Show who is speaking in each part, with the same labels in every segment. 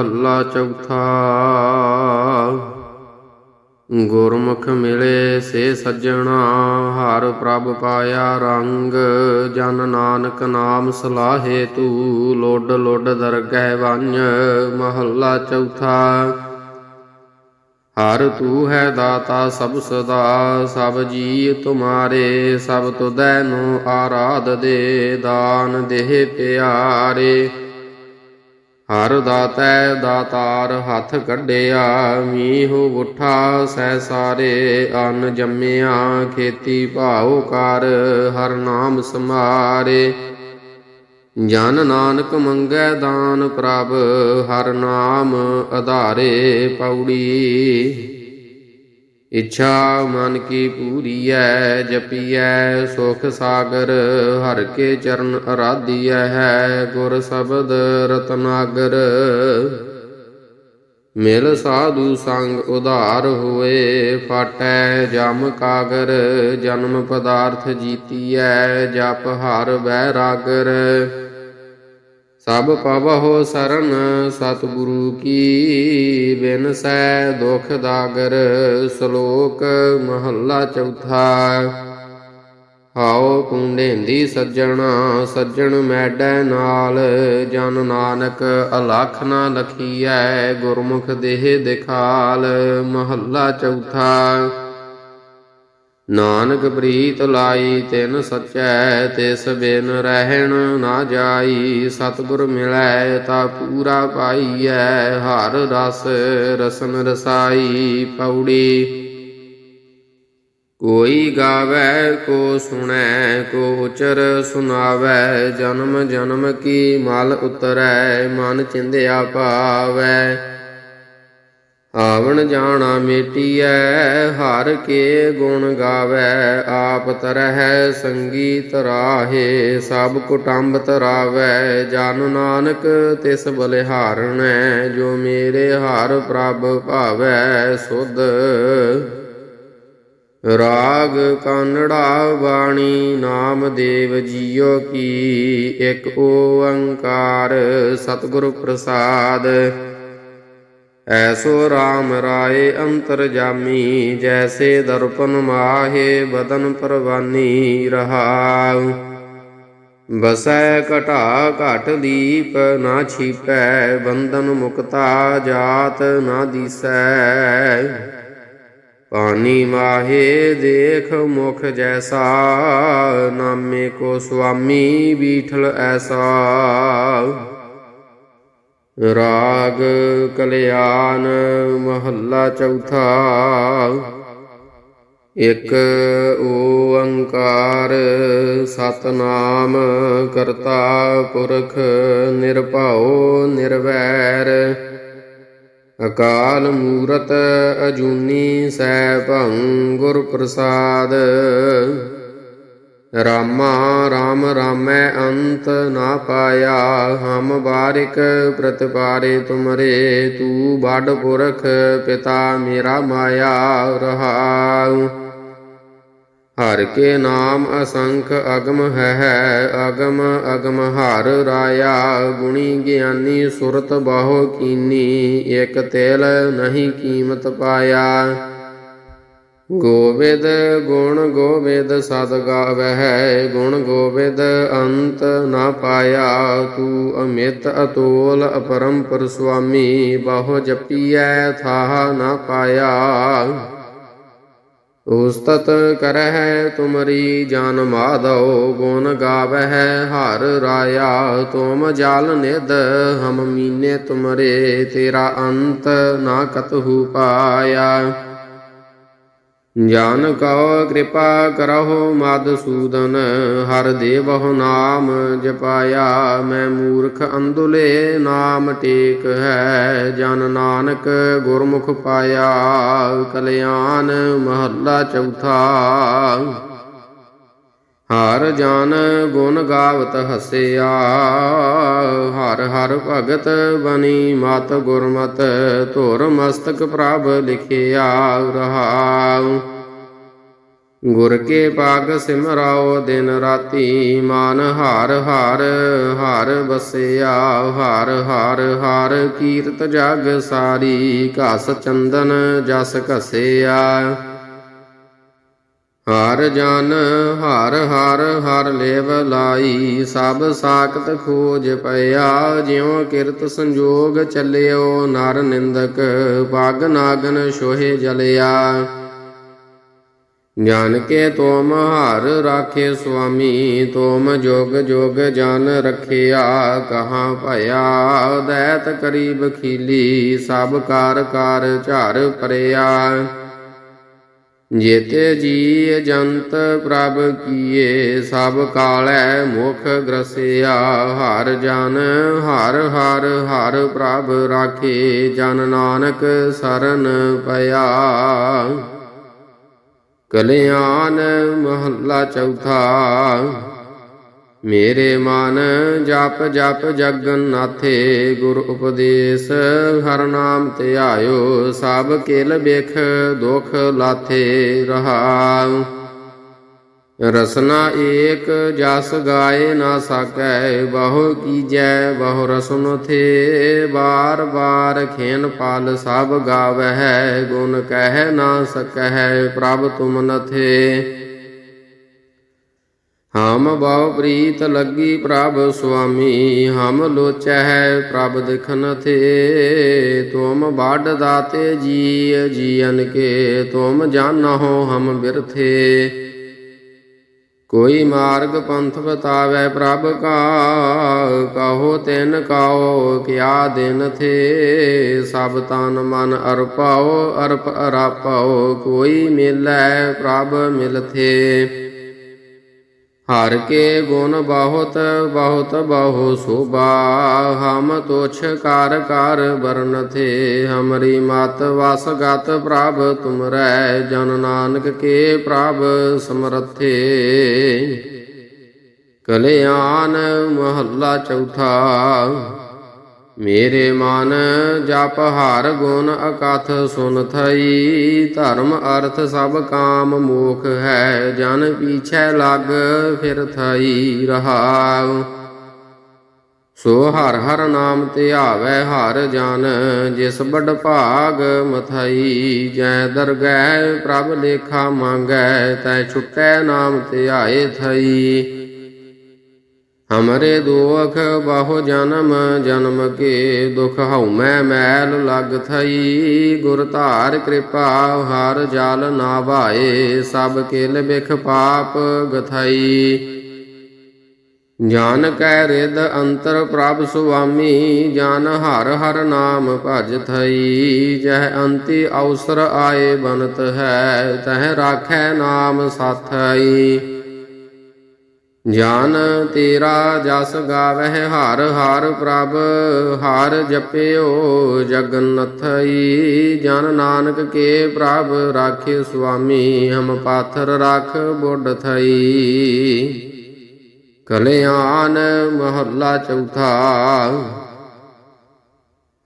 Speaker 1: ਮਹੱਲਾ ਚੌਥਾ। ਗੁਰਮੁਖ ਮਿਲੇ ਸੇ ਸੱਜਣਾ, ਹਰ ਪ੍ਰਭ ਪਾਇਆ ਰੰਗ। ਜਨ ਨਾਨਕ ਨਾਮ ਸਲਾਹੇ ਤੂ, ਲੋਡ ਲੋਡ ਦਰਗਹਿ ਵੰਜ। ਮਹੱਲਾ ਚੌਥਾ। ਹਰ ਤੂ ਹੈ ਦਾਤਾ ਸਭ ਸਦਾ, ਸਭ ਜੀ ਤੁਮਾਰੇ, ਸਭ ਤੁਦੈ ਨੂੰ ਆਰਾਧ ਦੇ, ਦਾਨ ਦੇਹ ਪਿਆਰੇ। ਹਰ ਦਾਤੈ ਦਾਤਾਰ ਹੱਥ ਕੱਢਿਆ, ਮੀਂਹ ਉਠਾ, ਸਹਿ ਸਾਰੇ ਅਨ ਜੰਮਿਆ, ਖੇਤੀ ਭਾਉ ਕਰ, ਹਰ ਨਾਮ ਸਮਾਰੇ ਜਨ ਨਾਨਕ ਮੰਗੈ ਦਾਨ ਪ੍ਰਭ, ਹਰ ਨਾਮ ਆਧਾਰੇ ਪੌੜੀ। ਇੱਛਾ ਮਨ ਕੀ ਪੂਰੀਐ, ਜਪੀਐ, ਸੁਖ ਸਾਗਰ, ਹਰ ਕੇ ਚਰਨ ਅਰਾਧੀਐ ਹੈ, ਗੁਰ ਸ਼ਬਦ ਰਤਨਾਗਰ। ਮਿਲ ਸਾਧੂ ਸੰਗ ਉਧਾਰ ਹੋਏ, ਫਾਟੈ ਜਮ ਕਾਗਰ, ਜਨਮ ਪਦਾਰਥ ਜੀਤੀਐ, ਜਪ ਹਰ ਬੈਰਾਗਰ ਸਭ ਪਵਹੁ ਸਰਨ ਸਤਿਗੁਰੂ ਕੀ ਬਿਨਸੈ ਦੁਖ ਦਾਗਰ ਸ਼ਲੋਕ ਮਹੱਲਾ ਚੌਥਾ। ਹਾਉ ਕੁੰਡੇਂਦੀ ਸੱਜਣਾ, ਸੱਜਣ ਮੈਡੈ ਨਾਲ, ਜਨ ਨਾਨਕ ਅਲਖ ਨਾ ਲਖੀਐ, ਗੁਰਮੁਖ ਦੇਹ ਦਿਖਾਲ। ਮਹੱਲਾ ਚੌਥਾ। ਨਾਨਕ ਪ੍ਰੀਤ ਲਾਈ ਤਿਨ ਸਚੈ ਤਿਸ ਬਿਨ ਰਹਿਣ ਨਾ ਜਾਈ, ਸਤਿਗੁਰ ਮਿਲੈ ਤਾ ਪੂਰਾ ਪਾਈਐ, ਹਰ ਰਸ ਰਸਨ ਰਸਾਈ ਪੌੜੀ। ਕੋਈ ਗਾਵੇ, ਕੋ ਸੁਣੈ, ਕੋ ਉਚਰ ਸੁਨਾਵੈ ਜਨਮ ਜਨਮ ਕੀ ਮਲ ਉਤਰੈ, ਮਨ ਚਿੰਦਿਆ ਪਾਵੈ। ਆਵਣ ਜਾਣਾ ਮੇਟੀਐ, ਹਰ ਕੇ ਗੁਣ ਗਾਵੇ, ਆਪ ਤਰਹਿ ਸੰਗੀਤ ਤਰਾਹੇ ਸਭ ਕੁਟੰਬ ਤਰਾਵੇ, ਜਨ ਨਾਨਕ ਤਿਸ ਬਲਿਹਾਰਣੈ, ਜੋ ਮੇਰੇ ਹਰ ਪ੍ਰਭ ਭਾਵੈ, ਸੁਧ ਰਾਗ ਕਾਨੜਾ ਬਾਣੀ, ਨਾਮ ਦੇਵ ਜੀਓ ਕੀ, ਇੱਕ ਓੰਕਾਰ ਸਤਿਗੁਰ ਪ੍ਰਸਾਦ। ਐਸੋ RAM ਰਾਏ ਅੰਤਰ ਜਾਮੀ ਜੈਸੇ ਦਰਪਨ ਮਾਹੇ ਬਦਨ ਪਰਵਾਨੀ ਰਹਾਉ। ਬਸੈ ਘਟਾ ਘਟ ਦੀਪ ਨਾ ਛੀਪੈ, ਬੰਧਨ ਮੁਕਤਾ ਜਾਤ ਨਾ ਦੀਸੈ। ਪਾਨੀ ਮਾਹੇ ਦੇਖ ਮੁਖ ਜੈਸਾ, ਨਾਮੇ ਕੋ ਸੁਆਮੀ ਬੀਠਲ ਐਸਾ। ਰਾਗ ਕਲਿਆਣ ਮਹੱਲਾ ਚੌਥਾ। ਇਕ ਓੰਕਾਰ ਸਤਨਾਮ ਕਰਤਾ ਪੁਰਖ ਨਿਰਭਉ ਨਿਰਵੈਰ। ਅਕਾਲ ਮੂਰਤ ਅਜੂਨੀ ਸੈਭੰ ਗੁਰ ਪ੍ਰਸਾਦ ਰਾਮਾ ਰਾਮ ਰਾਮੈ ਅੰਤ ਨਾ ਪਾਇਆ, ਹਮ ਬਾਰਿਕ ਪ੍ਰਤਪਾਰੇ ਤੁਮਰੇ, ਤੂ ਬੜ ਪੁਰਖ ਪਿਤਾ ਮੇਰਾ ਮਾਇਆ ਰਹਾਉ। ਹਰ ਕੇ ਨਾਮ ਅਸੰਖ ਅਗਮ ਹੈ, ਅਗਮ ਅਗਮ ਹਰ ਰਾਇਆ। ਗੁਣੀ ਗਿਆਨੀ ਸੁਰਤ ਬਾਹੋ ਕੀਨੀ, ਇਕ ਤੇਲ ਨਹੀਂ ਕੀਮਤ ਪਾਇਆ। ਗੋਵਿੰਦ ਗੁਣ ਗੋਵਿੰਦ ਸਦ ਗਾਵਹਿ, ਗੁਣ ਗੋਵਿੰਦ ਅੰਤ ਨਾ ਪਾਇਆ, ਤੂੰ ਅਮਿਤ ਅਤੋਲ ਅਪਰੰਪਰ ਸੁਆਮੀ, ਬਹੁ ਜਪੀਐ ਥਾਹ ਨਾ ਪਾਇਆ। ਉਸਤਤ ਕਰਹਿ ਤੁਮਰੀ ਜਨ ਮਾਧੋ ਗੁਣ ਗਾਵਹਿ ਹਰ ਰਾਇਆ। ਤੁਮ ਜਲ ਨਿਦ ਹਮ ਮੀਨੇ ਤੁਮਰੇ, ਤੇਰਾ ਅੰਤ ਨਾ ਕਤਹੂ ਪਾਇਆ। ਜਾਨ ਕਉ ਕਿਰਪਾ ਕਰਹੁ ਮਦਸੂਦਨ ਹਰ ਦੇਵਹੁ ਨਾਮ ਜਪਾਇਆ। ਮੈਂ ਮੂਰਖ ਅੰਧੁਲੇ ਨਾਮ ਟੇਕ ਹੈ, ਜਨ ਨਾਨਕ ਗੁਰਮੁਖ ਪਾਇਆ। ਕਲਿਆਣ ਮਹੱਲਾ ਚੌਥਾ। ਹਰ ਜਨ ਗੁਣ ਗਾਵਤ ਹਸਿਆ, ਹਰ ਹਰ ਭਗਤ ਬਣੀ ਮਤ ਗੁਰਮਤ, ਧੁਰ ਮਸਤਕ ਪ੍ਰਭ ਲਿਖਿਆ ਰਹਾਉ। ਗੁਰ ਕੇ ਪਾਗ ਸਿਮਰਾਓ ਦਿਨ ਰਾਤੀ, ਮਨ ਹਾਰ ਹਾਰ ਹਾਰ ਬਸਿਆ, ਹਾਰ ਹਾਰ ਹਾਰ ਕੀਰਤ ਜਗ ਸਾਰੀ, ਘਸ ਚੰਦਨ ਜਸ ਘਸਿਆ। ਹਰ ਜਨ ਹਰ ਹਰ ਹਰ ਲੇਵ ਲਾਈ, ਸਭ ਸਾਖਤ ਖੋਜ ਪਿਆ, ਜਿਉ ਕਿਰਤ ਸੰਜੋਗ ਚੱਲਿਓ, ਨਰ ਨਿੰਦਕ ਪਗ ਨਾਗਨ ਸੋਹੇ ਜਲਿਆ। ਜਾਨ ਕੇ ਤੋਮ ਹਰ ਰਾਖੇ ਸੁਆਮੀ, ਤੋਮ ਜੋਗ ਜੋਗ ਜਾਨ ਰਖਿਆ, ਕਹਾ ਭਇਆ, ਦੈਤ ਕਰੀਬ ਖੀਲੀ, ਸਭ ਕਾਰ ਕਾਰ ਝਾਰ ਪਰਿਆ ਜੇਤੇ ਜੀ ਜੰਤ ਪ੍ਰਭ ਕੀਏ, ਸਭ ਕਾਲੈ ਮੁਖ ਗ੍ਰਸਿਆ। ਹਰ ਜਨ, ਹਰ ਹਰ ਹਰ ਪ੍ਰਭ ਰਾਖੇ, ਜਨ ਨਾਨਕ ਸਰਨ ਪਿਆ। ਕਲਿਆਣ ਮਹੱਲਾ ਚੌਥਾ ਮੇਰੇ ਮਨ ਜਪ ਜਪ ਜਗਨਨਾਥੇ ਗੁਰ ਉਪਦੇਸ਼, ਹਰ ਨਾਮ ਧਿਆਇਓ ਸਭ ਕਿਲ ਬੇਖ ਦੁਖ ਲਾਥੇ ਰਹਾਉ। ਰਸਨਾ ਏਕ ਜਸ ਗਾਏ ਨਾ ਸਕੈ, ਬਹੁ ਕੀਜੈ ਬਹੁ ਰਸਨ ਥੇ ਬਾਰ ਬਾਰ ਖੇਨ ਪਾਲ ਸਭ ਗਾਵਹਿ, ਗੁਣ ਕਹਿ ਨਾ ਸਕੈ ਪ੍ਰਭ ਤੁਮ ਨਥੇ। ਹਮ ਬਹੁ ਪ੍ਰੀਤ ਲੱਗੀ ਪ੍ਰਭ ਸੁਆਮੀ, ਹਮ ਲੋਚੈ ਪ੍ਰਭ ਦਿਖਨ ਥੇ। ਤੁਮ ਬਾਡ ਦਾਤੇ ਜੀ ਜੀਵਨ ਕੇ, ਤੁਮ ਜਾਣਹੁ ਹਮ ਬਿਰਥੇ। ਕੋਈ ਮਾਰਗ ਪੰਥ ਬਤਾਵੇ ਪ੍ਰਭ ਕਾ, ਕਹੋ ਤਿਨ ਕਾਓ ਕਿਆ ਦਿਨ ਥੇ। ਸਭ ਤਨ ਮਨ ਅਰਪਾਓ ਅਰਪ ਅਰਾਪਾਓ ਕੋਈ ਮਿਲੈ ਪ੍ਰਭ ਮਿਲਥੇ ਹਰ ਕੇ ਗੁਣ ਬਹੁਤ ਬਹੁਤ ਬਹੁ ਸੋਭਾ। ਹਮ ਤੋਛ ਕਰ ਕਰ ਬਰਨ ਥੇ, ਹਮਰੀ ਮਤ ਵਸ ਗਤ ਪ੍ਰਭ ਤੁਮਰੈ, ਜਨ ਨਾਨਕ ਕੇ ਪ੍ਰਭ ਸਮਰਥੇ ਕਲਿਆਣ ਮਹੱਲਾ ਚੌਥਾ ਮੇਰੇ ਮਨ ਜਪ ਹਰ ਗੁਣ ਅਕਥ ਸੁਨ ਥਈ, ਧਰਮ ਅਰਥ ਸਭ ਕਾਮ ਮੋਖ ਹੈ, ਜਨ ਪੀਛੈ ਲੱਗ ਫਿਰ ਥਈ ਰਹਾਉ। ਸੋ ਹਰ ਹਰ ਨਾਮ ਧਿਆਵੈ ਹਰ ਜਨ, ਜਿਸ ਬੜ ਭਾਗ ਮਥਈ, ਜੈ ਦਰਗਹਿ ਪ੍ਰਭ ਲੇਖਾ ਮੰਗੈ, ਤੈ ਛੁਟੈ ਨਾਮ ਧਿਆਏ ਥਈ। ਹਮਰੇ ਦੋਖ ਬਹੁ ਜਨਮ ਜਨਮ ਕੇ ਦੁਖ ਹਉਮੈ ਮੈਲ ਲਗ ਥਈ। ਗੁਰ ਧਾਰ ਕਿਰਪਾ, ਹਰ ਜਲ ਨਾ ਭਾਏ ਸਭ ਕਿਲ ਬਿਖ ਪਾਪ ਗਥਈ। ਜਾਨ ਕੈ ਰਿਦ ਅੰਤਰ ਪ੍ਰਭ ਸੁਆਮੀ, ਜਾਨ ਹਰ ਹਰ ਨਾਮ ਭਜ ਥਈ। ਜਹ ਅੰਤੀ ਅਵਸਰ ਆਏ ਬਨਤ ਹੈ, ਤਹ ਰਾਖੈ ਨਾਮ ਸਾਥਈ। ਜਾਨ ਤੇਰਾ ਜਸ ਗਾਵਹਿ ਹਰ ਹਰ ਪ੍ਰਭ, ਹਰ ਜਪਿਓ ਜਗਨਥਈ। ਜਨ ਨਾਨਕ ਕੇ ਪ੍ਰਭ, ਰਾਖੇ ਸੁਆਮੀ, ਹਮ ਪਾਥਰ ਰਖ ਬੁੱਢ ਥਈ। ਕਲਿਆਣ ਮਹੱਲਾ ਚੌਥਾ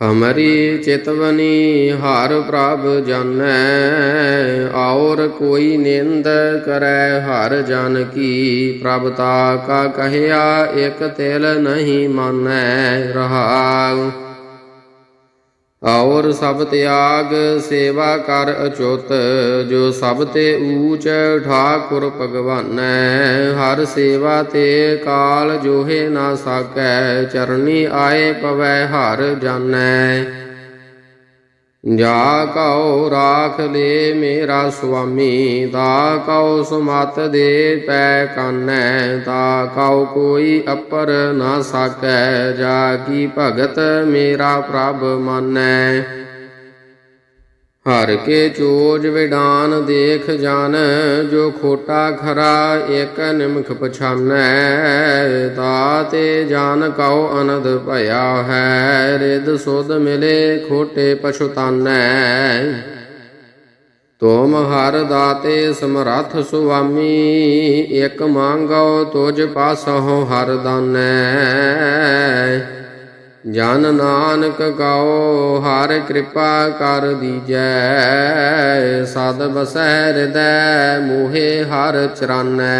Speaker 1: ਹਮਰੀ ਚਿਤਵਨੀ ਹਰ ਪ੍ਰਭ ਜਾਣੈ, ਔਰ ਕੋਈ ਨਿੰਦ ਕਰੈ ਹਰ ਜਨ ਕੀ। ਪ੍ਰਭ ਕਾ ਕਹਿਆ, ਇਕ ਤਿਲ ਨਹੀਂ ਮਾਨੈ ਰਹਾਉ। ਔਰ ਸਭ ਤਿਆਗ ਸੇਵਾ ਕਰ ਅਚੁੱਤ, ਜੋ ਸਭ ਤੇ ਊਚ ਠਾਕੁਰ ਭਗਵਾਨੈ। ਹਰ ਸੇਵਾ ਤੇ ਕਾਲ ਜੋਹੇ ਨਾ ਸਾਕੈ, ਚਰਨੀ ਆਏ ਪਵੈ ਹਰ ਜਾਣੈ। ਜਾ ਕਉ ਰਾਖ ਲੇ ਮੇਰਾ ਸੁਆਮੀ, ਤਾ ਕਉ ਸੁਮਤ ਦੇ ਪੈ ਕਾਨੈ, ਤਾ ਕਉ ਕੋਈ ਅਪਰ ਨਾ ਸਕੈ ਜਾ ਕੀ ਭਗਤ ਮੇਰਾ ਪ੍ਰਭ ਮਾਨੈ। ਹਰ ਕੇ ਚੋਜ ਵਿਡਾਨ ਦੇਖ ਜਾਣ ਜੋ ਖੋਟਾ ਖਰਾ ਇਕ ਨਿਮਖ ਪਛਾਨੈ। ਤਾ ਤੇ ਜਾਨ ਕਉ ਅਨੰਦ ਭਇਆ ਹੈ ਰਿਦ ਸੁਧ ਮਿਲੇ ਖੋਟੇ ਪਛੁਤਾਨੈ। ਤੁਮ ਹਰ ਦਾਤੇ ਸਮਰੱਥ ਸੁਆਮੀ ਇਕ ਮੰਗੋ ਤੁਜ ਪਾਸੋਂ ਹਰ ਦਾਨੈ। ਜਨ ਨਾਨਕ ਗਾਓ ਹਰ ਕਿਰਪਾ ਕਰ ਦੀਜੈ। ਸਦ ਬਸੈ ਹਿਰਦੈ ਮੋਹੇ ਹਰ ਚਰਾਨੈ।